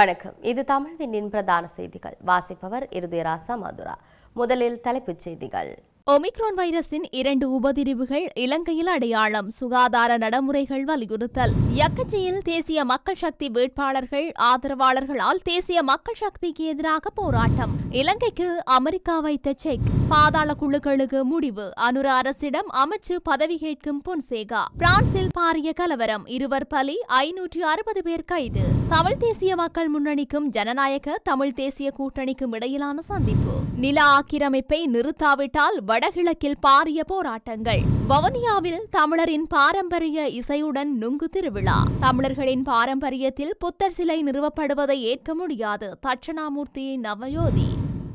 வணக்கம். இது தமிழ் விண்ணின் பிரதான செய்திகள். வாசிப்பவர் இருதயராசா மதுரா. முதலில் தலைப்புச் செய்திகள். ஒமிக்ரான் வைரஸின் இரண்டு உபதிரிவுகள் இலங்கையில் அடையாளம். சுகாதார நடைமுறைகள் வலியுறுத்தல். யக்கச்சியில் தேசிய மக்கள் சக்தி வேட்பாளர்கள் ஆதரவாளர்களால் தேசிய மக்கள் சக்திக்கு எதிராக போராட்டம். இலங்கைக்கு அமெரிக்கா வைத்த செக். பாதாள குழுக்களுக்கு முடிவு. அனுர அரசிடம் அமைச்சு பதவி கேட்கும் பொன்சேகா. பிரான்சில் பாரிய கலவரம். இருவர் பலி ஐநூற்று அறுபது பேர் கைது. தமிழ் தேசிய மக்கள் முன்னணிக்கும் ஜனநாயக தமிழ் தேசிய கூட்டணிக்கும் இடையிலான சந்திப்பு. நில ஆக்கிரமிப்பை நிறுத்தாவிட்டால் வடகிழக்கில் பாரிய போராட்டங்கள். வவுனியாவில் தமிழரின் பாரம்பரிய இசையுடன் நுங்கு திருவிழா. தமிழர்களின் பாரம்பரியத்தில் புத்தர் சிலை நிறுவப்படுவதை ஏற்க முடியாது தட்சணாமூர்த்தி நவயோதி.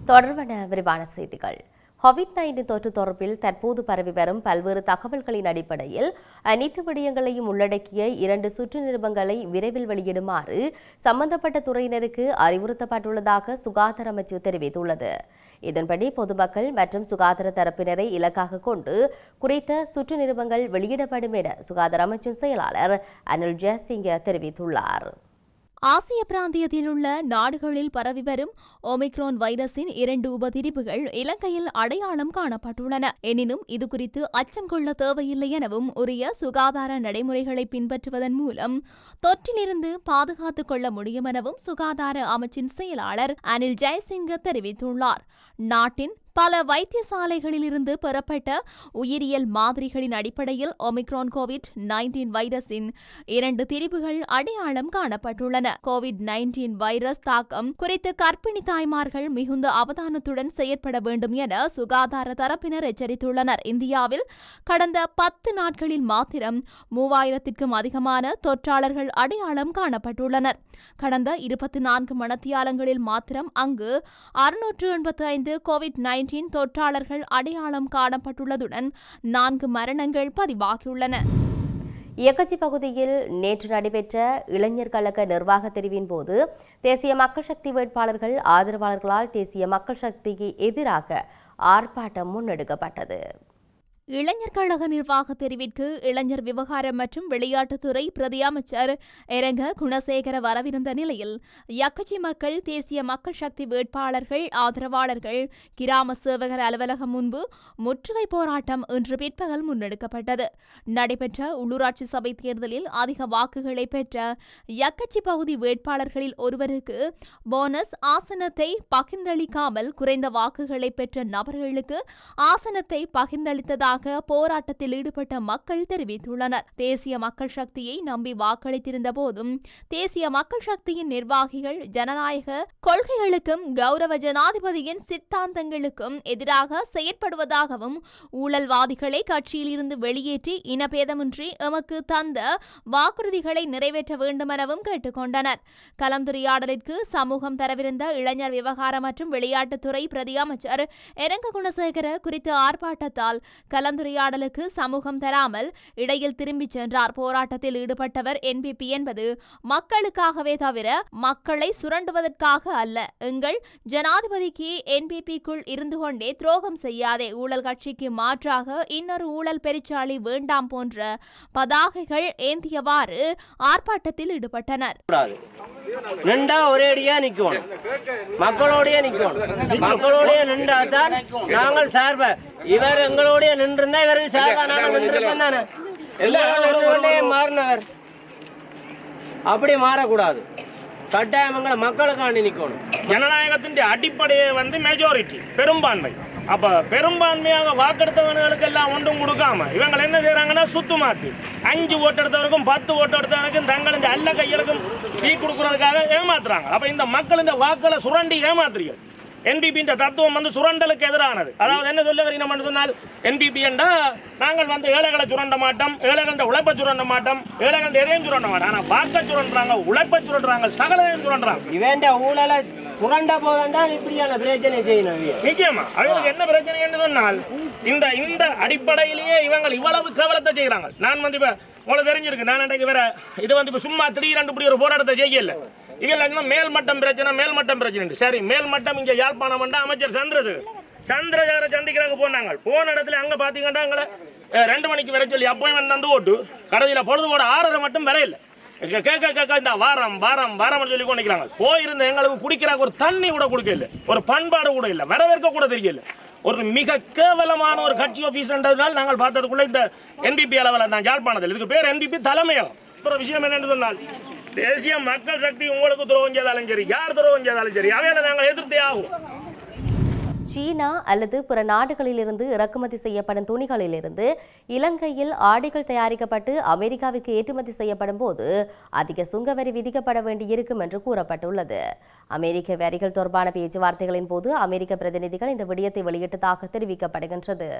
தொடர்பான விரிவான செய்திகள். கோவிட் நைன்டீன் தொற்று தொடர்பில் தற்போது பரவி வரும் பல்வேறு தகவல்களின் அடிப்படையில் அனைத்து விடயங்களையும் உள்ளடக்கிய இரண்டு சுற்று நிருபங்களை விரைவில் வெளியிடுமாறு சம்பந்தப்பட்ட துறையினருக்கு அறிவுறுத்தப்பட்டுள்ளதாக சுகாதார அமைச்சு தெரிவித்துள்ளது. இதன்படி பொதுமக்கள் மற்றும் சுகாதார தரப்பினரை இலக்காக கொண்டு குறித்த சுற்று நிருபங்கள் வெளியிடப்படும் என சுகாதார அமைச்சின் செயலாளர் அனில் ஜெயசிங்க தெரிவித்துள்ளார். ஆசிய பிராந்தியத்தில் உள்ள நாடுகளில் பரவி வரும் ஒமிக்ரோன் வைரஸின் இரண்டு உபதிரிவுகள் இலங்கையில் அடையாளம் காணப்பட்டுள்ளன. எனினும் இதுகுறித்து அச்சம் கொள்ள தேவையில்லை எனவும் உரிய சுகாதார நடைமுறைகளை பின்பற்றுவதன் மூலம் தொற்றிலிருந்து பாதுகாத்துக் கொள்ள முடியும் எனவும் சுகாதார அமைச்சின் செயலாளர் அனில் ஜெயசிங்க தெரிவித்துள்ளார். நாட்டின் பல வைத்தியசாலைகளிலிருந்து பெறப்பட்ட உயிரியல் மாதிரிகளின் அடிப்படையில் ஒமிக்ரான் கோவிட் நைன்டீன் வைரஸின் இரண்டு திரிவுகள் அடையாளம் காணப்பட்டுள்ளன. கோவிட் நைன்டீன் வைரஸ் தாக்கம் குறித்து கர்ப்பிணி தாய்மார்கள் மிகுந்த அவதானத்துடன் செயற்பட வேண்டும் என சுகாதார தரப்பினர் எச்சரித்துள்ளனர். இந்தியாவில் கடந்த பத்து நாட்களில் மாத்திரம் மூவாயிரத்திற்கும் அதிகமான தொற்றாளர்கள் அடையாளம் காணப்பட்டுள்ளனர். கடந்த இருபத்தி நான்கு மணத்தியாலங்களில் மாத்திரம் அங்கு அறுநூற்று எண்பத்தி ஐந்து கோவிட் நைன்டீன் தொற்றாளர்கள் அடையாளம் காணப்பட்டுள்ளதுடன் நான்கு மரணங்கள் பதிவாகியுள்ளன. இயக்கச்சி பகுதியில் நேற்று நடைபெற்ற இளைஞர் கழக நிர்வாக தெரிவின் போது தேசிய மக்கள் சக்தி வேட்பாளர்கள் ஆதரவாளர்களால் தேசிய மக்கள் சக்திக்கு எதிராக ஆர்ப்பாட்டம் முன்னெடுக்கப்பட்டது. இளைஞர் கழக நிர்வாக தெரிவிற்கு இளைஞர் விவகாரம் மற்றும் விளையாட்டுத்துறை பிரதி அமைச்சர் இரங்க குணசேகர வரவிருந்த நிலையில் யக்கச்சி மக்கள் தேசிய மக்கள் சக்தி வேட்பாளர்கள் ஆதரவாளர்கள் கிராம சேவகர் அலுவலகம் முன்பு முற்றுகை போராட்டம் இன்று பிற்பகல் முன்னெடுக்கப்பட்டது. நடைபெற்ற உள்ளூராட்சி சபை தேர்தலில் அதிக வாக்குகளை பெற்ற யக்கச்சி பகுதி வேட்பாளர்களில் ஒருவருக்கு போனஸ் ஆசனத்தை பகிர்ந்தளிக்காமல் குறைந்த வாக்குகளை பெற்ற நபர்களுக்கு ஆசனத்தை பகிர்ந்தளித்ததாக எதிராக போராட்டத்தில் ஈடுபட்ட மக்கள் தெரிவித்துள்ளனர். தேசிய மக்கள் சக்தியை நம்பி வாக்களித்திருந்த போதும் தேசிய மக்கள் சக்தியின் நிர்வாகிகள் ஜனநாயக கொள்கைகளுக்கும் கௌரவ ஜனாதிபதியின் சித்தாந்தங்களுக்கும் எதிராக செயற்படுவதாகவும் ஊழல்வாதிகளை கட்சியில் இருந்து வெளியேற்றி இனபேதமின்றி எமக்கு தந்த வாக்குறுதிகளை நிறைவேற்ற வேண்டுமெனவும் கேட்டுக்கொண்டனர். கலந்துரையாடலிற்கு சமூகம் தரவிருந்த இளைஞர் விவகாரம் மற்றும் விளையாட்டுத்துறை பிரதி அமைச்சர் எரங்க குணசேகர குறித்த ஆர்ப்பாட்டத்தால் கல கலந்துரையாடலுக்கு சமூகம் தராமல் இடையில் திரும்பிச் சென்றார். போராட்டத்தில் ஈடுபட்டவர் என்பிபி என்பது மக்களுக்காகவே தவிர மக்களை சுரண்டுவதற்காக அல்ல. எங்கள் ஜனாதிபதிக்கு என்பிபிக்குள் இருந்து கொண்டே துரோகம் செய்யாதே. ஊழல் கட்சிக்கு மாற்றாக இன்னொரு ஊழல் பெருச்சாளி வேண்டாம் போன்ற பதாகைகள் ஏந்தியவாறு ஆர்ப்பாட்டத்தில் ஈடுபட்டனர். நின்றா ஒரேடியா நிக்கணும். மக்களோடய நிக்கணும். மக்களோடய நின்றா தான் நாங்கள் சார்ப. இவர் எங்களோடய நின்றிருந்தா இவர்கள் சார்பா நாங்கள் நின்றிருப்போம் தானே? மாறினவர். அப்படி மாறக்கூடாது. கட்டாயம் எங்களை மக்களுக்காண்டி நிக்கணும். ஜனநாயகத்தின் அடிப்படையே வந்து மெஜாரிட்டி பெரும்பான்மை. அப்ப பெரும்பான்மையாக வாக்கெடுத்தவர்களுக்கு எல்லாம் ஒன்றும் கொடுக்காம இவங்க என்ன செய்யறாங்கன்னா சுத்து மாத்தி. அஞ்சு ஓட்டெடுத்தவருக்கும் பத்து ஓட்டு எடுத்தவருக்கும் தங்கள் இந்த அல்ல கையெழுக்கும் டீ கொடுக்கறதுக்காக ஏமாத்துறாங்க. அப்ப இந்த மக்கள் இந்த வாக்களை சுரண்டி ஏமாத்துறீங்க என்பிபின்ற தத்துவம் வந்து சுரண்டலுக்கு எதிரானது. அதாவது என்ன சொல்ல வரீங்க சொன்னால் என்பிபி என்றா நாங்கள் வந்து ஏழைகளை சுரண்ட மாட்டோம் ஏழைகள உழைப்பை சுரண்ட மாட்டோம் ஏழைகள் எதையும் சுரண்ட மாட்டோம். ஆனா வாக்க சுரண்டுறாங்க உழைப்பை சுரண்டுறாங்க சகலையும் சுரண்டுறாங்க இவன் ஊழலை சுரண்ட போதண்டா இப்படியான பிரச்சனை செய்யணும். நிச்சயமா. அவங்களுக்கு என்ன பிரச்சனை என்று சொன்னால் இந்த இந்த அடிப்படையிலேயே இவங்க இவ்வளவு கேவலத்தை செய்யறாங்க நான் வந்து இப்ப உங்களுக்கு தெரிஞ்சிருக்கு நான் இன்றைக்கு வேற இது வந்து இப்ப சும்மா திடீரென்று இப்படி ஒரு போராட்டத்தை செய்யல. இவங்க மேல்மட்டம் பிரச்சனை மேல்மட்டம் பிரச்சனை சரி மேல்மட்டம் இங்க யாழ்ப்பாணம் வந்தா அமைச்சர் சந்திரசேகர். சந்திரசேகரை சந்திக்கிறாங்க போனாங்க. போன இடத்துல அங்க பாத்தீங்கன்னா எங்களை ரெண்டு மணிக்கு வர சொல்லி அப்பாயின்மெண்ட் வந்து ஓட்டு. கடைசியில பொழுது போட ஆறரை மட்டும் வரையில. கேட்க கேட்க இந்த வாரம் வாரம் வாரம் சொல்லி கொண்டு போயிருந்த எங்களுக்கு குடிக்கிறாங்க ஒரு தண்ணி கூட கொடுக்கல. ஒரு பண்பாடு கூட இல்லை. வரவேற்க கூட தெரியல. ஒரு மிக கேவலமான ஒரு கட்சி ஆஃபீஸ்ன்றதுனால நாங்கள் பார்த்ததுக்குள்ள இந்த என்பிபி அளவில் தான் யாழ்ப்பாணத்தில். இதுக்கு பேர் என்பிபி தலைமையகம். அப்புறம் விஷயம் என்னென்று சொன்னால் தேசிய மக்கள் சக்தி உங்களுக்கு துரோகம் செய்தாலும் சரி யார் துரோகம் செய்தாலும் சரி அவையில நாங்கள் எதிர்த்தே ஆகும் சீனா அல்லது பிற நாடுகளிலிருந்து இறக்குமதி செய்யப்படும் துணிகளிலிருந்து இலங்கையில் ஆடைகள் தயாரிக்கப்பட்டு அமெரிக்காவிற்கு ஏற்றுமதி செய்யப்படும் போது அதிக சுங்கவரி விதிக்கப்பட வேண்டியிருக்கும் என்று கூறப்பட்டுள்ளது. அமெரிக்க வரிகள் தொடர்பான பேச்சுவார்த்தைகளின் போது அமெரிக்க பிரதிநிதிகள் இந்த விடயத்தை வெளியிட்டதாக தெரிவிக்கப்படுகின்றது.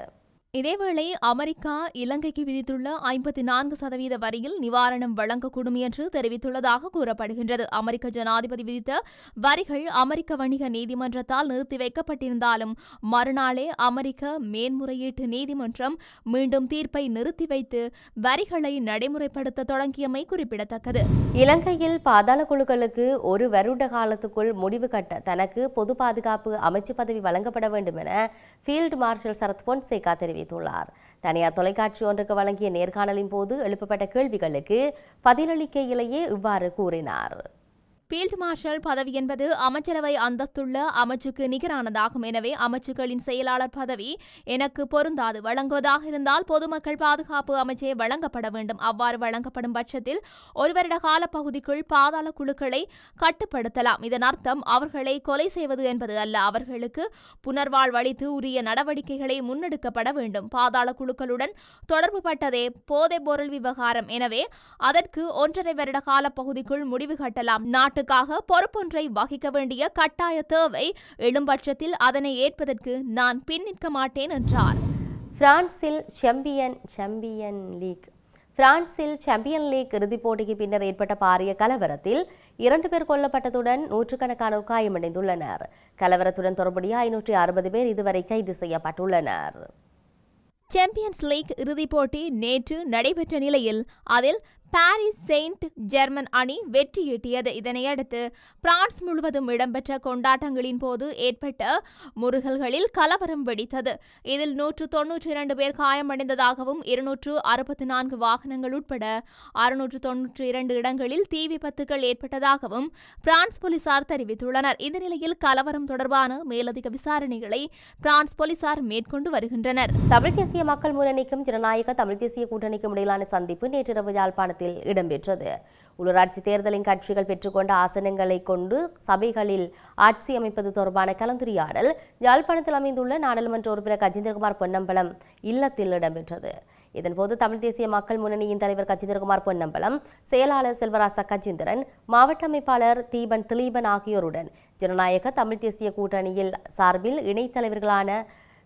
இதேவேளை அமெரிக்கா இலங்கைக்கு விதித்துள்ள ஐம்பத்தி நான்கு சதவீத வரியில் நிவாரணம் வழங்கக்கூடும் என்று தெரிவித்துள்ளதாக கூறப்படுகின்றது. அமெரிக்க ஜனாதிபதி விதித்த வரிகள் அமெரிக்க வணிக நீதிமன்றத்தால் நிறுத்தி வைக்கப்பட்டிருந்தாலும் மறுநாளே அமெரிக்க மேன்முறையீட்டு நீதிமன்றம் மீண்டும் தீர்ப்பை நிறுத்தி வைத்து வரிகளை நடைமுறைப்படுத்த தொடங்கியமை குறிப்பிடத்தக்கது. இலங்கையில் பாதாள குழுக்களுக்கு ஒரு வருட காலத்துக்குள் முடிவு கட்ட தனக்கு பொது பாதுகாப்பு அமைச்சு பதவி வழங்கப்பட வேண்டும் என ஃபீல்டு மார்ஷல் சரத் பொன்சேகா தெரிவித்துள்ளார். தனியார் தொலைக்காட்சி ஒன்றுக்கு வழங்கிய நேர்காணலின் போது எழுப்பப்பட்ட கேள்விகளுக்கு பதிலளிக்கையிலேயே இவ்வாறு கூறினார். ஃபீல்டு மார்ஷல் பதவி என்பது அமைச்சரவை அந்தஸ்துள்ள அமைச்சுக்கு நிகரானதாகும். எனவே அமைச்சுக்களின் செயலாளர் பதவி எனக்கு பொருந்தாது. வழங்குவதாக இருந்தால் பொதுமக்கள் பாதுகாப்பு அமைச்சே வழங்கப்பட வேண்டும். அவ்வாறு வழங்கப்படும் பட்சத்தில் ஒரு வருட கால பகுதிக்குள் பாதாள குழுக்களை கட்டுப்படுத்தலாம். இதன் அர்த்தம் அவர்களை கொலை செய்வது என்பது அல்ல. அவர்களுக்கு புனர்வாழ்வளித்து உரிய நடவடிக்கைகளை முன்னெடுக்கப்பட வேண்டும். பாதாள குழுக்களுடன் தொடர்பு பட்டதே போதைப் பொருள் விவகாரம். எனவே அதற்கு ஒன்றரை வருட கால பகுதிக்குள் முடிவு கட்டலாம். நாட்டுக்காக பொறுப்பொன்றை வகிக்க வேண்டிய கட்டாய தேவை. எழும்பட்சத்தில் அதனை ஏற்பதற்கு நான் பின்னிற்க மாட்டேன் என்றார். பிரான்சில் சாம்பியன் சாம்பியன் லீக். பிரான்சில் சாம்பியன் லீக் இறுதிப் போட்டிக்கு பின்னர் ஏற்பட்ட பாரிய கலவரத்தில் இரண்டு பேர் கொல்லப்பட்டதுடன் நூற்றுக்கணக்கானோர் காயமடைந்துள்ளனர். கலவரத்துடன் தொடர்புடைய ஐநூற்றி அறுபது பேர் இதுவரை கைது செய்யப்பட்டுள்ளனர். சாம்பியன்ஸ் லீக் இறுதிப் போட்டி நேற்று நடைபெற்ற நிலையில் அதில் பாரிஸ் செயின்ட் ஜெர்மன் அணி வெற்றியீட்டியது இதனையடுத்து பிரான்ஸ் முழுவதும் இடம்பெற்ற கொண்டாட்டங்களின் போது ஏற்பட்ட முருகல்களில் கலவரம் வெடித்தது. இதில் நூற்று தொன்னூற்றி இரண்டு பேர் காயமடைந்ததாகவும் இருநூற்று அறுபத்தி நான்கு வாகனங்கள் உட்பட அறுநூற்று தொன்னூற்றி இரண்டு இடங்களில் தீ விபத்துகள் ஏற்பட்டதாகவும் பிரான்ஸ் போலீசார் தெரிவித்துள்ளனர். இந்த நிலையில் கலவரம் தொடர்பான மேலதிக விசாரணைகளை பிரான்ஸ் போலீசார் மேற்கொண்டு வருகின்றனர். தமிழ் தேசிய மக்கள் முன்னணிக்கும் ஜனநாயக தமிழ் தேசிய கூட்டணிக்கும் இடையிலான சந்திப்பு நேற்றிரவு யாழ்ப்பாணத்தில் இடம்பெற்றது. உள்ளூராட்சி தேர்தலின் கட்சிகள் பெற்றுக்கொண்ட ஆசனங்களை கொண்டு சபைகளில் ஆட்சி அமைப்பது தொடர்பான கலந்துரையாடல் யாழ்ப்பாணத்தில் அமைந்துள்ள நாடாளுமன்ற உறுப்பினர் கஜேந்திரகுமார் பொன்னம்பலம் இல்லத்தில் இடம்பெற்றது. இதன்போது தமிழ் தேசிய மக்கள் முன்னணியின் தலைவர் கஜேந்திரகுமார் பொன்னம்பலம் செயலாளர் செல்வராசா கஜேந்திரன் மாவட்ட அமைப்பாளர் தீபன் திலீபன் ஆகியோருடன் ஜனநாயக தமிழ் தேசிய கூட்டணியில் சார்பில் இணைத் தலைவர்களான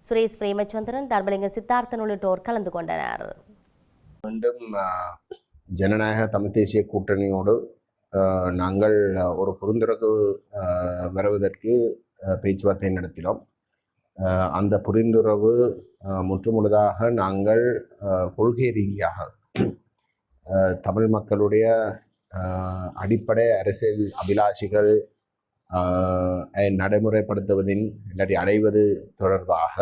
சுரேஷ் பிரேமச்சந்திரன் தர்மலிங்க சித்தார்த்தன் உள்ளிட்டோர் கலந்து கொண்டனர். ஜனநாயக தமிழ் தேசிய கூட்டணியோடு நாங்கள் ஒரு புரிந்துணர்வு வருவதற்கு பேச்சுவார்த்தை நடத்தினோம். அந்த புரிந்துணர்வு முற்றுமுழுதாக நாங்கள் கொள்கை ரீதியாக தமிழ் மக்களுடைய அடிப்படை அரசியல் அபிலாஷிகள் நடைமுறைப்படுத்துவதின் இல்லாட்டி அடைவது தொடர்பாக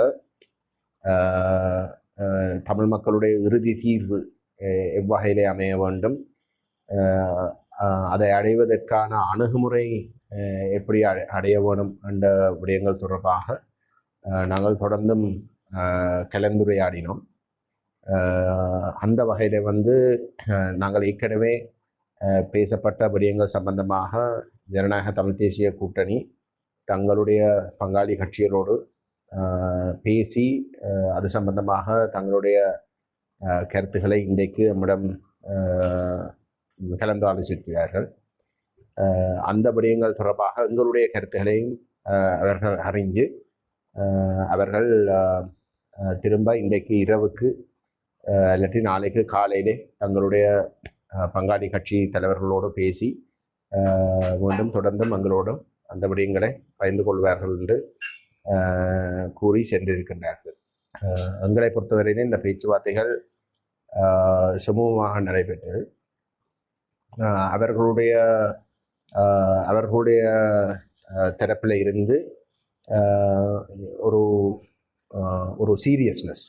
தமிழ் மக்களுடைய இறுதி தீர்வு எவ்வகையிலே அமைய வேண்டும் அதை அடைவதற்கான அணுகுமுறை எப்படி அடைய வேணும் என்ற விடயங்கள் தொடர்பாக நாங்கள் தொடர்ந்தும் கலந்துரையாடினோம் அந்த வகையில் வந்து நாங்கள் ஏற்கனவே பேசப்பட்ட விடயங்கள் சம்பந்தமாக ஜனநாயக தமிழ் தேசிய கூட்டணி தங்களுடைய பங்காளி கட்சிகளோடு பேசி அது சம்பந்தமாக தங்களுடைய கருத்துக்களை இன்றைக்கு நம்மிடம் ஆஹ், கலந்து ஆலோசித்தார்கள் அந்த விடயங்கள் தொடர்பாக எங்களுடைய கருத்துக்களையும் அவர்கள் அறிஞ்சு அவர்கள் திரும்ப இன்றைக்கு இரவுக்கு இல்லாட்டி நாளைக்கு காலையிலே தங்களுடைய பங்காளி கட்சி தலைவர்களோடு பேசி மீண்டும் தொடர்ந்தும் எங்களோடும் அந்த விடயங்களை பயந்து கொள்வார்கள் என்று கூறி சென்றிருக்கின்றார்கள். எங்களை பொறுத்தவரையிலே இந்த பேச்சுவார்த்தைகள் சுமூகமாக நடைபெற்றது. அவர்களுடைய அவர்களுடைய தரப்பில் இருந்து ஒரு ஒரு சீரியஸ்னஸ்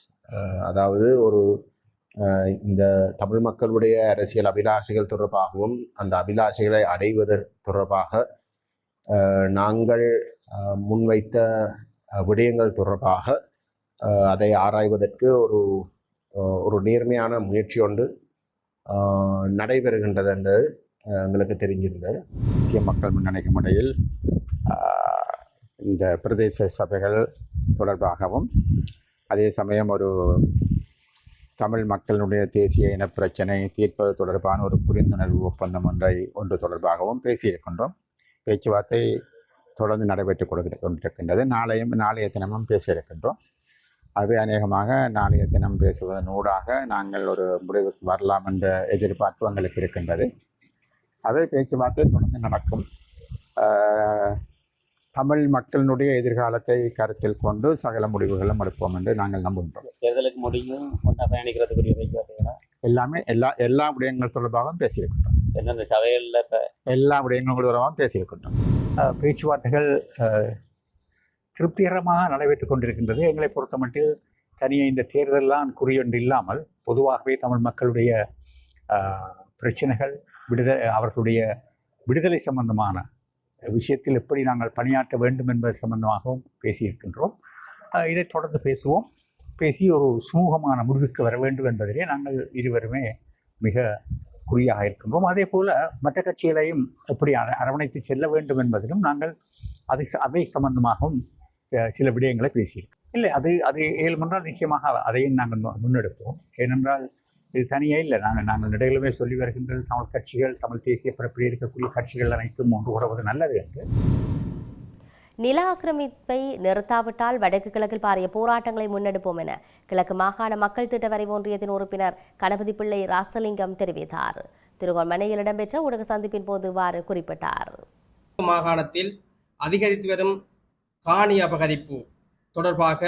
அதாவது ஒரு இந்த தமிழ் மக்களுடைய அரசியல் அபிலாஷைகள் தொடர்பாகவும் அந்த அபிலாஷைகளை அடைவது தொடர்பாக நாங்கள் முன்வைத்த விடயங்கள் தொடர்பாக அதை ஆராய்வதற்கு ஒரு ஒரு நேர்மையான முயற்சி ஒன்று நடைபெறுகின்றது என்று எங்களுக்கு தெரிஞ்சிருந்தது. தேசிய மக்கள் முன்னணிக்கும் முறையில் இந்த பிரதேச சபைகள் தொடர்பாகவும் அதே சமயம் ஒரு தமிழ் மக்களுடைய தேசிய இனப்பிரச்சனை தீர்ப்பது தொடர்பான ஒரு புரிந்துணர்வு ஒப்பந்தம் ஒன்றை ஒன்று தொடர்பாகவும் பேசியிருக்கின்றோம். பேச்சுவார்த்தை தொடர்ந்து நடைபெற்றுக் கொண்டு- கொண்டிருக்கின்றது. நாளையும் நாளைய தினமும் பேசியிருக்கின்றோம். அவை அநேகமாக நாளைய தினம் பேசுவதன் ஊடாக நாங்கள் ஒரு முடிவுக்கு வரலாம் என்ற எதிர்பார்ப்பு எங்களுக்கு இருக்கின்றது. அவை பேச்சுவார்த்தை தொடர்ந்து நடக்கும். தமிழ் மக்களினுடைய எதிர்காலத்தை கருத்தில் கொண்டு சகல முடிவுகளும் எடுப்போம் என்று நாங்கள் நம்புகின்றோம். தேர்தலுக்கு முடியும் பயணிக்கிறதுக்குரிய பேச்சுவார்த்தைகளா எல்லாமே எல்லா எல்லா விடயங்கள் தொடர்பாகவும் பேசியிருக்கின்றோம். எந்தெந்த சபைகளில் இப்போ? எல்லா விடயங்கள் தொடர்பாகவும் பேசியிருக்கின்றோம். பேச்சுவார்த்தைகள் திருப்திகரமாக நடைபெற்றுக் கொண்டிருக்கின்றது. எங்களை பொறுத்தமட்டில் தனியே இந்த தேர்தலெல்லாம் குறியொன்று இல்லாமல் பொதுவாகவே தமிழ் மக்களுடைய பிரச்சனைகள் விடுதலை அவர்களுடைய விடுதலை சம்பந்தமான விஷயத்தில் எப்படி நாங்கள் பணியாற்ற வேண்டும் என்பது சம்பந்தமாகவும் பேசியிருக்கின்றோம். இதை இதைத் தொடர்ந்து பேசுவோம். பேசி ஒரு சுமூகமான முடிவுக்கு வர வேண்டும் என்பதிலே நாங்கள் இருவருமே மிக குறியாக இருக்கின்றோம். அதே போல் மற்ற கட்சிகளையும் எப்படி அரவணைத்து செல்ல வேண்டும் என்பதிலும் நாங்கள் அதை அவை அதை சம்பந்தமாகவும் சில விடயங்களை பேசியிருக்கோம் இல்லை அது அது இயலுமென்றால் நிச்சயமாக அதையும் நாங்கள் முன்னெடுப்போம். ஏனென்றால் இது தனியே இல்லை. நாங்கள் நாங்கள் நடைகளுமே சொல்லி வருகின்றது தமிழ் கட்சிகள் தமிழ் தேசிய பரப்பில் இருக்கக்கூடிய கட்சிகள் அனைத்தும் ஒன்று கூடுவது நல்லது என்று. நில ஆக்கிரமிப்பை நிறுத்தாவிட்டால் வடக்கு கிழக்கில் பாரிய போராட்டங்களை முன்னெடுப்போம் என கிழக்கு மாகாண மக்கள் திட்ட வரைவு ஒன்றியத்தின் உறுப்பினர் கணபதி பிள்ளை ராசலிங்கம் தெரிவித்தார். திருகோணமலையில் இடம்பெற்ற ஊடக சந்திப்பின் போது இவ்வாறு குறிப்பிட்டார். மாகாணத்தில் அதிகரித்து வரும் காணி அபகரிப்பு தொடர்பாக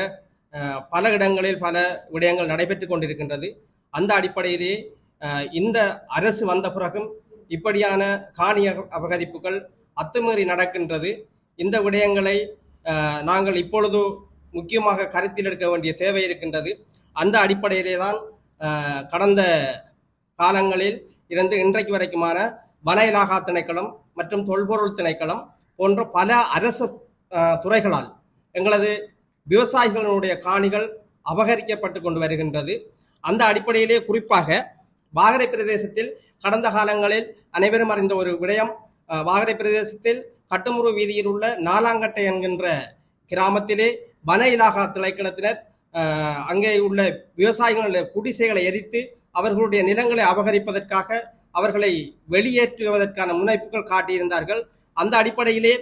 பல இடங்களில் பல விடயங்கள் நடைபெற்று கொண்டிருக்கின்றது. அந்த அடிப்படையிலே இந்த அரசு வந்த பிறகும் இப்படியான காணி அபகரிப்புகள் அத்துமீறி நடக்கின்றது. இந்த விடயங்களை நாங்கள் இப்பொழுது முக்கியமாக கருத்தில் எடுக்க வேண்டிய தேவை இருக்கின்றது. அந்த அடிப்படையிலே தான் கடந்த காலங்களில் இருந்து இன்றைக்கு வரைக்குமான வன இலாகா திணைக்களம் மற்றும் தொல்பொருள் திணைக்களம் போன்ற பல அரசு துறைகளால் எங்களது விவசாயிகளுடைய காணிகள் அபகரிக்கப்பட்டு கொண்டு வருகின்றது. அந்த அடிப்படையிலே குறிப்பாக வாகரை பிரதேசத்தில் கடந்த காலங்களில் அனைவரும் அறிந்த ஒரு விடயம் வாகரை பிரதேசத்தில் கட்டுமுறு வீதியில் உள்ள நாலாங்கட்டை என்கின்ற கிராமத்திலே வன இலாகா திணைக்களத்தினர் அங்கே உள்ள விவசாயிகளுடைய குடிசைகளை எரித்து அவர்களுடைய நிலங்களை அபகரிப்பதற்காக அவர்களை வெளியேற்றுவதற்கான முனைப்புகள் காட்டியிருந்தார்கள். அந்த அடிப்படையிலே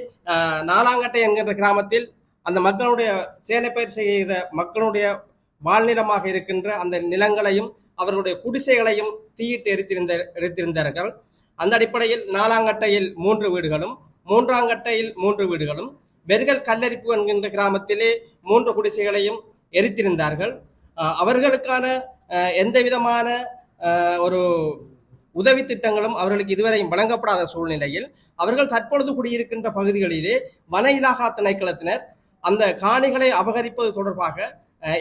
நாலாங்கட்டை என்கின்ற கிராமத்தில் அந்த மக்களுடைய சேனைப்பயிர் செய்த மக்களுடைய வாழ்நிலமாக இருக்கின்ற அந்த நிலங்களையும் அவர்களுடைய குடிசைகளையும் தீயிட்டு எரித்திருந்த எரித்திருந்தார்கள். அந்த அடிப்படையில் நாலாங்கட்டையில் மூன்று வீடுகளும் மூன்றாங்கட்டையில் மூன்று வீடுகளும் வெறுகல் கல்லரிப்பு என்கின்ற கிராமத்திலே மூன்று குடிசைகளையும் எரித்திருந்தார்கள். அவர்களுக்கான எந்த விதமான ஒரு உதவி திட்டங்களும் அவர்களுக்கு இதுவரையும் வழங்கப்படாத சூழ்நிலையில் அவர்கள் தற்பொழுது குடியிருக்கின்ற பகுதிகளிலே வன இலாகா திணைக்களத்தினர் அந்த காணிகளை அபகரிப்பது தொடர்பாக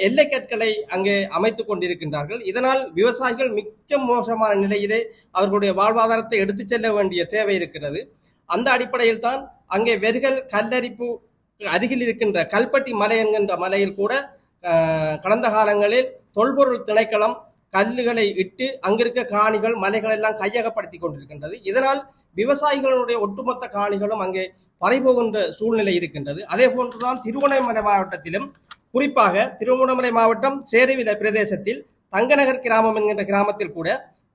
எல்லைக்கற்களை அங்கே அமைத்துக் கொண்டிருக்கின்றார்கள். இதனால் விவசாயிகள் மிக்க மோசமான நிலையிலே அவர்களுடைய வாழ்வாதாரத்தை எடுத்துச் செல்ல வேண்டிய தேவை இருக்கிறது. அந்த அடிப்படையில் தான் அங்கே வெறுகல் கல்லரிப்பு அருகில் இருக்கின்ற கல்பட்டி மலை என்கின்ற மலையில் கூட கடந்த காலங்களில் தொல்பொருள் திணைக்களம் கல்லுகளை இட்டு அங்கிருக்க காணிகள் மலைகள் எல்லாம் கையகப்படுத்தி கொண்டிருக்கின்றது. இதனால் விவசாயிகளுடைய ஒட்டுமொத்த காணிகளும் அங்கே பறைபோகின்ற சூழ்நிலை இருக்கின்றது. அதே போன்றுதான் திருவண்ணாமலை மாவட்டத்திலும் குறிப்பாக திருவண்ணாமலை மாவட்டம் சேருவில பிரதேசத்தில் தங்கநகர் கிராமம் என்கின்ற கிராமத்தில் கூட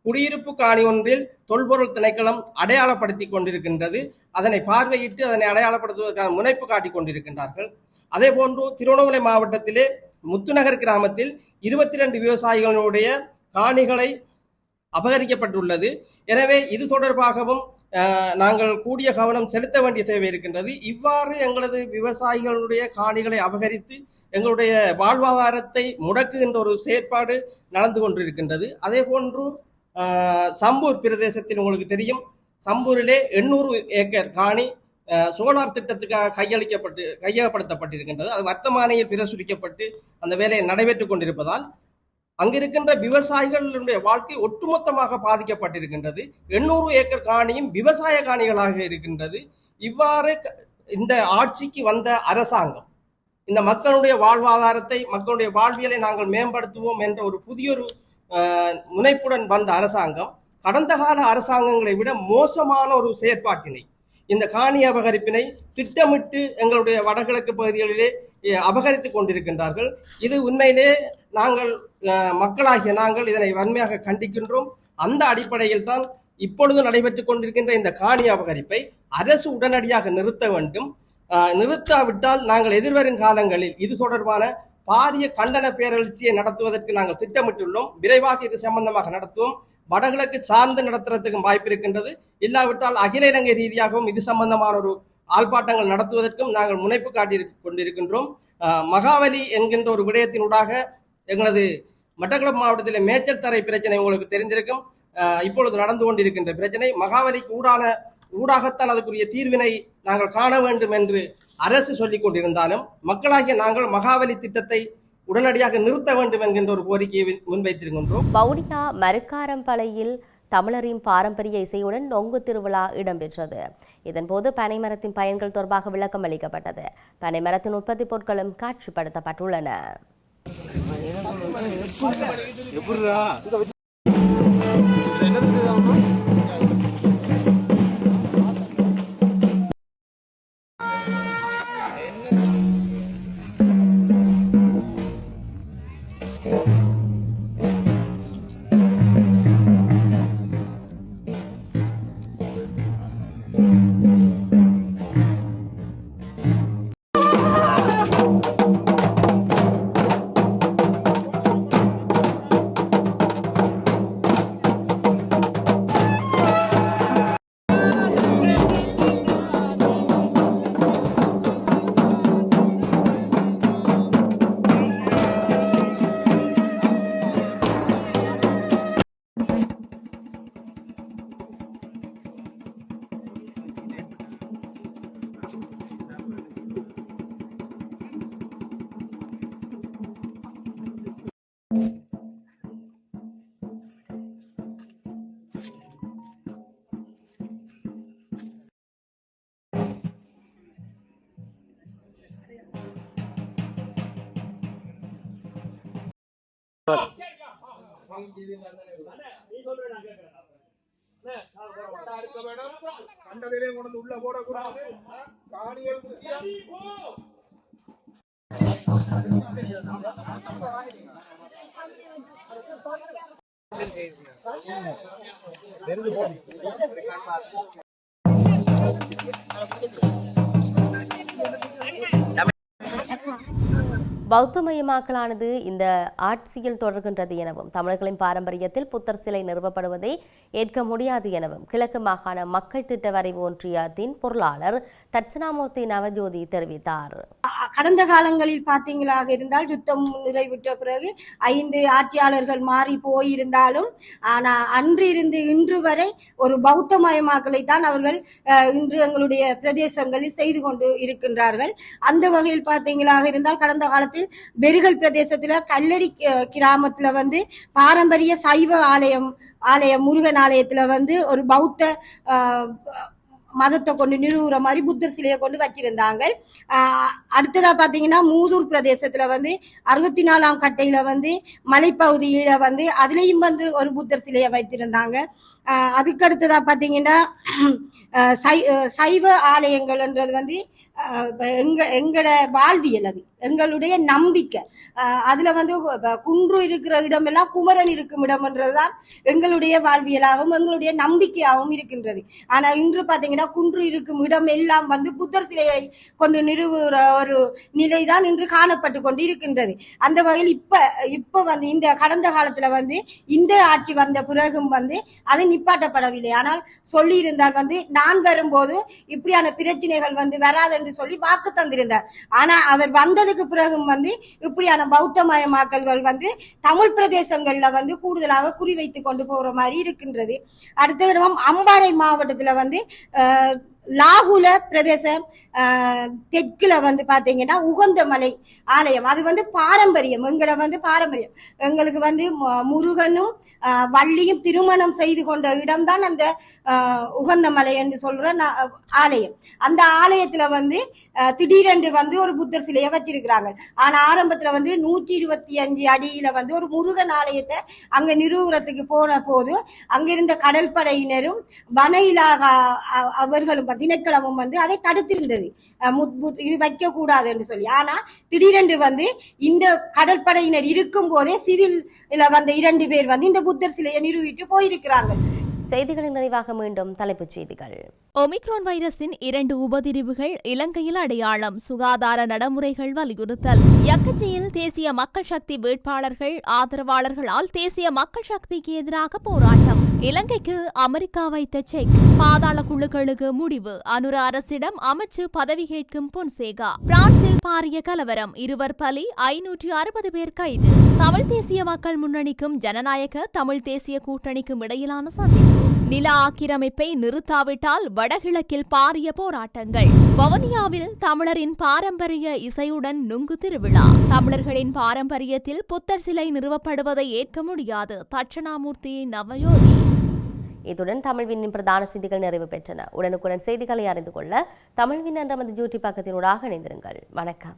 குடியிருப்பு காணி ஒன்றில் தொல்பொருள் திணைக்களம் அடையாளப்படுத்தி கொண்டிருக்கின்றது. அதனை பார்வையிட்டு அதனை அடையாளப்படுத்துவதற்கான முனைப்பு காட்டிக் கொண்டிருக்கின்றார்கள். அதே போன்று திருவண்ணாமலை மாவட்டத்திலே முத்துநகர் கிராமத்தில் இருபத்தி ரெண்டு விவசாயிகளுடைய காணிகளை அபகரிக்கப்பட்டுள்ளது. எனவே இது தொடர்பாகவும் நாங்கள் கூடிய கவனம் செலுத்த வேண்டிய தேவை இருக்கின்றது. இவ்வாறு எங்களது விவசாயிகளுடைய காணிகளை அபகரித்து எங்களுடைய வாழ்வாதாரத்தை முடக்குகின்ற ஒரு செயற்பாடு நடந்து கொண்டிருக்கின்றது. அதே போன்று சம்பூர் பிரதேசத்தில் உங்களுக்கு தெரியும். சம்பூரிலே எண்ணூறு ஏக்கர் காணி சோலார் திட்டத்துக்காக கையளிக்கப்பட்டு கையகப்படுத்தப்பட்டிருக்கின்றது. அது வர்த்தமானியில் பிரசுரிக்கப்பட்டு அந்த வேலையை நடைபெற்றுக் கொண்டிருப்பதால் அங்கிருக்கின்ற விவசாயிகளுடைய வாழ்க்கை ஒட்டுமொத்தமாக பாதிக்கப்பட்டிருக்கின்றது. எண்ணூறு ஏக்கர் காணியும் விவசாய காணிகளாக இருக்கின்றது. இவ்வாறு க- இந்த ஆட்சிக்கு வந்த அரசாங்கம் இந்த மக்களுடைய வாழ்வாதாரத்தை மக்களுடைய வாழ்வியலை நாங்கள் மேம்படுத்துவோம் என்ற ஒரு புதியொரு முனைப்புடன் வந்த அரசாங்கம் கடந்த கால அரசாங்கங்களை விட மோசமான ஒரு செயற்பாட்டினை இந்த காணி அபகரிப்பினை திட்டமிட்டு எங்களுடைய வடகிழக்கு பகுதிகளிலே அபகரித்து அபகரித்துக் கொண்டிருக்கின்றார்கள். இது உண்மையிலே நாங்கள் மக்களாகிய நாங்கள் இதனை வன்மையாக கண்டிக்கின்றோம். அந்த அடிப்படையில் தான் இப்பொழுது நடைபெற்றுக் கொண்டிருக்கின்ற இந்த காணி அபகரிப்பை அரசு உடனடியாக நிறுத்த வேண்டும். நிறுத்தாவிட்டால் நாங்கள் எதிர்வரும் காலங்களில் இது தொடர்பான பாரிய கண்டன பேரெழுச்சியை நடத்துவதற்கு நாங்கள் திட்டமிட்டுள்ளோம். விரைவாக இது சம்பந்தமாக நடத்துவோம். வடகிழக்கு சார்ந்து நடத்துறதுக்கும் வாய்ப்பு இருக்கின்றது. இல்லாவிட்டால் அகில இலங்கை ரீதியாகவும் இது சம்பந்தமான ஒரு ஆர்ப்பாட்டங்கள் நடத்துவதற்கும் நாங்கள் முனைப்பு காட்டி கொண்டிருக்கின்றோம். மகாவலி என்கின்ற ஒரு விடயத்தினூடாக எங்களது மட்டக்களப்பு மாவட்டத்தில் மேச்சல் தரை பிரச்சனை உங்களுக்கு தெரிந்திருக்கும். இப்பொழுது நடந்து கொண்டிருக்கின்ற பிரச்சனை. மகாவலிக்கு ஊடான ஊடாகத்தான் அதுக்குரிய தீர்வினை நாங்கள் காண வேண்டும் என்று அரசு சொல்லிக் கொண்டிருந்தாலும் மக்களாகிய நாங்கள் மகாவலி திட்டத்தை உடனடியாக நிறுத்த வேண்டும் என்கின்ற ஒரு கோரிக்கையை முன்- முன்வைத்திருக்கின்றோம். வவுனியா மருக்காரம்பளையில் தமிழரின் பாரம்பரிய இசையுடன் நொங்கு திருவிழா இடம்பெற்றது. இதன்போது பனைமரத்தின் பயன்கள் தொடர்பாக விளக்கம் அளிக்கப்பட்டது. பனைமரத்தின் உற்பத்தி பொருட்களும் காட்சிப்படுத்தப்பட்டுள்ளன. இருக்க வேணும் கொண்டு உள்ள போடக்கூடாது காணியல் பௌத்தமயமாக்கலானது இந்த ஆட்சியில் தொடர்கின்றது எனவும் தமிழர்களின் பாரம்பரியத்தில் புத்தர் சிலை நிறுவப்படுவதை ஏற்க முடியாது எனவும் கிழக்கு மாகாண மக்கள் திட்ட வரைவு ஒன்றியத்தின் பொருளாளர் தட்சிணாமூர்த்தி நவஜோதி தெரிவித்தார். கடந்த காலங்களில் பார்த்தீங்களாக இருந்தால் யுத்தம் நிறைவிட்ட பிறகு ஐந்து ஆட்சியாளர்கள் மாறி போயிருந்தாலும் ஆனா அன்று இருந்து இன்று வரை ஒரு பௌத்தமயமாக்கலை தான் அவர்கள் இன்று எங்களுடைய பிரதேசங்களில் செய்து கொண்டு இருக்கின்றார்கள். அந்த வகையில் பார்த்தீங்களாக இருந்தால் கடந்த காலத்தில் பெருகல் பிரதேசத்துல கல்லடி அஹ், கிராமத்துல வந்து பாரம்பரிய சைவ ஆலயம் ஆலயம் முருகன் ஆலயத்துல வந்து ஒரு பௌத்த மதத்தை கொண்டு நிறுவுற மாதிரி புத்தர் சிலையை கொண்டு வச்சிருந்தாங்க. அடுத்ததா பாத்தீங்கன்னா மூதூர் பிரதேசத்துல வந்து அறுபத்தி நாலாம் கட்டையில வந்து மலைப்பகுதியில வந்து அதுலயும் வந்து ஒரு புத்தர் சிலையை வைத்திருந்தாங்க. ஆஹ் அதுக்கு சை- சைவ ஆலயங்கள்ன்றது வந்து எங்க எங்களோட வாழ்வியல் அது. எங்களுடைய நம்பிக்கை. அதில் வந்து குன்று இருக்கிற இடமெல்லாம் குமரன் இருக்கும் இடம்ன்றதுதான் எங்களுடைய வாழ்வியலாகவும் எங்களுடைய நம்பிக்கையாகவும் இருக்கின்றது. ஆனால் இன்று பார்த்தீங்கன்னா குன்று இருக்கும் இடம் எல்லாம் வந்து புத்தர் சிலையை கொண்டு நிறுவுற ஒரு நிலை தான் இன்று காணப்பட்டு கொண்டு இருக்கின்றது அந்த வகையில் இப்போ இப்போ வந்து இந்த கடந்த காலத்தில் வந்து இந்த ஆட்சி வந்த பிறகும் வந்து அதை நிப்பாட்டப்படவில்லை. ஆனால் சொல்லியிருந்தார் வந்து நான் வரும்போது இப்படியான பிரச்சனைகள் வந்து வராது என்று சொல்லி வாக்கு தந்திருந்தார். ஆனால் அவர் வந்ததுக்கு பிறகும் வந்து இப்படியான பௌத்தமயமாக்கல்கள் வந்து தமிழ் பிரதேசங்களில் வந்து கூடுதலாக குறிவைத்து கொண்டு போகிற மாதிரி இருக்கின்றது. அடுத்த அம்பாறை மாவட்டத்தில் வந்து லாகுல பிரதேசம் தெற்குல வந்து பாத்தீங்கன்னா உகந்த மலை ஆலயம். அது வந்து பாரம்பரியம். எங்களை வந்து பாரம்பரியம். எங்களுக்கு வந்து முருகனும் வள்ளியும் திருமணம் செய்து கொண்ட இடம்தான் அந்த உகந்தமலை உகந்த மலை என்று சொல்ற ஆலயம். அந்த ஆலயத்துல வந்து திடீரென்று வந்து ஒரு புத்தர் சிலையை வச்சிருக்கிறாங்க ஆனா ஆரம்பத்துல வந்து நூற்றி இருபத்தி அஞ்சு அடியில வந்து ஒரு முருகன் ஆலயத்தை அங்க நிறுவுறதுக்கு போன போது அங்கிருந்த கடற்படையினரும் வன இலாகா அவர்களும் திணைக்களமும் வந்து அதை தடுத்திருந்தது. முத்- இது வைக்க கூடாது என்று சொல்லி. ஆனா திடீரென்று வந்து இந்த கடற்படையினர் இருக்கும் போதே சிவில் வந்த இரண்டு பேர் வந்து இந்த புத்தர் சிலையை நிறுவிட்டு போயிருக்கிறாங்க. செய்திகளின் நிறைவாக மீண்டும் தலைப்புச் செய்திகள். ஒமிக்ரான் வைரஸின் இரண்டு உபதிரிவுகள் இலங்கையில் அடையாளம். சுகாதார நடைமுறைகள் வலியுறுத்தல். யக்கச்சியில் தேசிய மக்கள் சக்தி வேட்பாளர்கள் ஆதரவாளர்களால் தேசிய மக்கள் சக்திக்கு எதிராக போராட்டம். இலங்கைக்கு அமெரிக்கா வைத்த செக். பாதாள குழுக்களுக்கு முடிவு. அனுர அரசிடம் அமைச்சு பதவி கேட்கும் பொன்சேகா. பிரான்சில் பாரிய கலவரம். இருவர் பலி ஐநூற்றி அறுபது பேர் கைது. தமிழ் தேசிய மக்கள் முன்னணிக்கும் ஜனநாயக தமிழ் தேசிய கூட்டணிக்கும் இடையிலான சந்திப்பு. நில ஆக்கிரமிப்பை நிறுத்தாவிட்டால் வடகிழக்கில் பாரிய போராட்டங்கள். வவுனியாவில் தமிழரின் பாரம்பரிய இசையுடன் நுங்கு திருவிழா. தமிழர்களின் பாரம்பரியத்தில் புத்தர் சிலை நிறுவப்படுவதை ஏற்க முடியாது. தட்சணாமூர்த்தி நவயோதி. இத்துடன் தமிழ்வினின் பிரதான செய்திகள் நிறைவு பெற்றன. உடனுக்குடன் செய்திகளை அறிந்து கொள்ள தமிழ்வின் என்ற நமது ஜூட்டி பக்கத்தினூடாக இணைந்திருங்கள். வணக்கம்.